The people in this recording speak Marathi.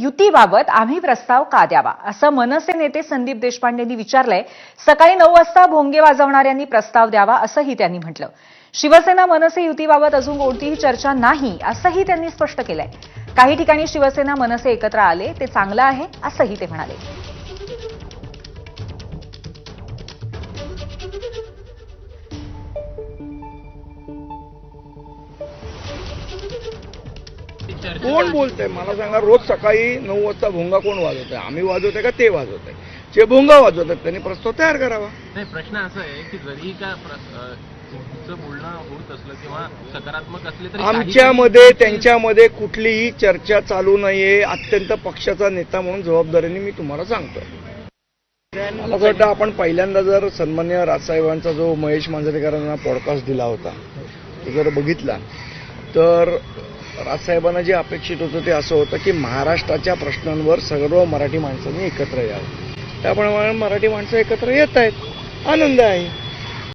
युतीबाबत आम्ही प्रस्ताव का द्यावा? असं मनसे नेते संदीप देशपांडेंनी विचारलंय. सकाळी नऊ वाजता भोंगे वाजवणाऱ्यांनी प्रस्ताव द्यावा असंही त्यांनी म्हटलं. शिवसेना मनसे युतीबाबत अजून कोणतीही चर्चा नाही असंही त्यांनी स्पष्ट केलंय. काही ठिकाणी शिवसेना मनसे एकत्र आले ते चांगलं आहे असंही ते म्हणाले. कोण बोलतंय? मला सांगा रोज सकाळी नऊ वाजता भोंगा कोण वाजवत आहे आम्ही वाजवतोय का ते वाजवत आहे जे भोंगा वाजवतात त्यांनी प्रस्ताव तयार करावा. नाही प्रश्न असा आहे की जरी का बोलणं होत असलं किंवा सकारात्मक असले तरी आमच्यामध्ये त्यांच्यामध्ये कुठलीही चर्चा चालू नाहीये. अत्यंत पक्षाचा नेता म्हणून जबाबदारीने मी तुम्हाला सांगतोय. मला असं वाटतं आपण पहिल्यांदा जर सन्मान्य राजसाहेबांचा जो महेश मांजरेकरांना पॉडकास्ट दिला होता तो जर बघितला तर राजसाहेबांना जे अपेक्षित होतं ते असं होतं की महाराष्ट्राच्या प्रश्नांवर सर्व मराठी माणसांनी एकत्र यावं. त्याप्रमाणे मराठी माणसं एकत्र येत आहेत. आनंद आहे.